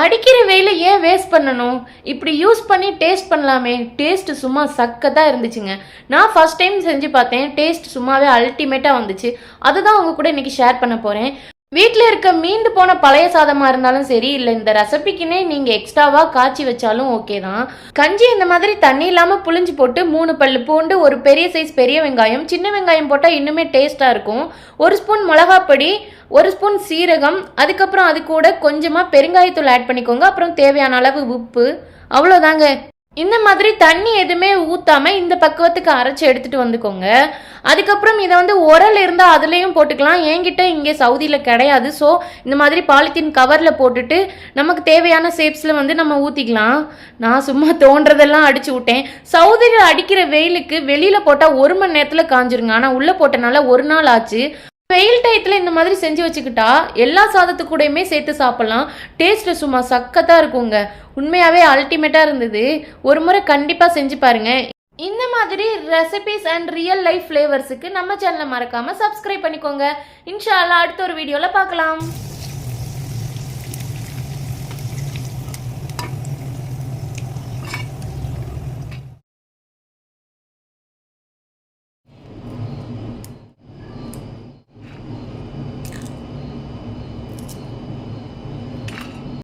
அடிக்கிற வெயில ஏன் வேஸ்ட் பண்ணணும்? இப்படி யூஸ் பண்ணி டேஸ்ட் பண்ணலாமே. டேஸ்ட் சும்மா சக்கத்தாக இருந்துச்சுங்க. நான் ஃபர்ஸ்ட் டைம் செஞ்சு பார்த்தேன். டேஸ்ட் சும்மாவே அல்டிமேட்டாக வந்துச்சு. அதுதான் உங்க கூட இன்னைக்கு ஷேர் பண்ண போகிறேன் வீட்டில் இருக்க மீண்டு போன பழைய சாதமாக இருந்தாலும் சரி இல்லை இந்த ரெசிபிக்குன்னே நீங்கள் எக்ஸ்ட்ராவாக காய்ச்சி வச்சாலும் ஓகே தான். கஞ்சி இந்த மாதிரி தண்ணி இல்லாமல் புளிஞ்சு போட்டு மூணு பல்லு பூண்டு ஒரு பெரிய சைஸ் பெரிய வெங்காயம் சின்ன வெங்காயம் போட்டால் இன்னுமே டேஸ்ட்டாக இருக்கும். ஒரு ஸ்பூன் மிளகாப்பொடி ஒரு ஸ்பூன் சீரகம் அதுக்கப்புறம் அது கூட கொஞ்சமாக பெருங்காயத்தூள் ஆட் பண்ணிக்கோங்க. அப்புறம் தேவையான அளவு உப்பு. அவ்வளோதாங்க இந்த மாதிரி தண்ணி எதுவுமே ஊற்றாமல் இந்த பக்குவத்துக்கு அரைச்சி எடுத்துட்டு வந்துக்கோங்க. அதுக்கப்புறம் இதை வந்து உரல் இருந்தால் அதுலேயும் போட்டுக்கலாம். என்கிட்ட இங்கே சவுதியில் கிடையாது. ஸோ இந்த மாதிரி பாலித்தீன் கவரில் போட்டுட்டு நமக்கு தேவையான ஷேப்ஸில் வந்து நம்ம ஊற்றிக்கலாம் நான் சும்மா தோன்றதெல்லாம் அடிச்சு விட்டேன். சவுதியில் அடிக்கிற வெயிலுக்கு வெளியில் போட்டால் ஒரு மணி நேரத்தில் காஞ்சிருங்க. ஆனால் உள்ளே போட்டனால ஒரு நாள் ஆச்சு. வெயில் டயத்தில் இந்த மாதிரி செஞ்சு வச்சுக்கிட்டா எல்லா சாதத்து கூடயுமே சேர்த்து சாப்பிட்லாம். டேஸ்ட்டு சும்மா சக்கத்தாக இருக்குங்க. உண்மையாகவே அல்டிமேட்டாக இருந்தது. ஒரு முறை கண்டிப்பாக செஞ்சு பாருங்க. இந்த மாதிரி ரெசிபிஸ் அண்ட் ரியல் லைஃப் ஃப்ளேவர்ஸுக்கு நம்ம சேனலை மறக்காமல் சப்ஸ்கிரைப் பண்ணிக்கோங்க. இன்ஷால்லா அடுத்த ஒரு வீடியோவில் பார்க்கலாம்.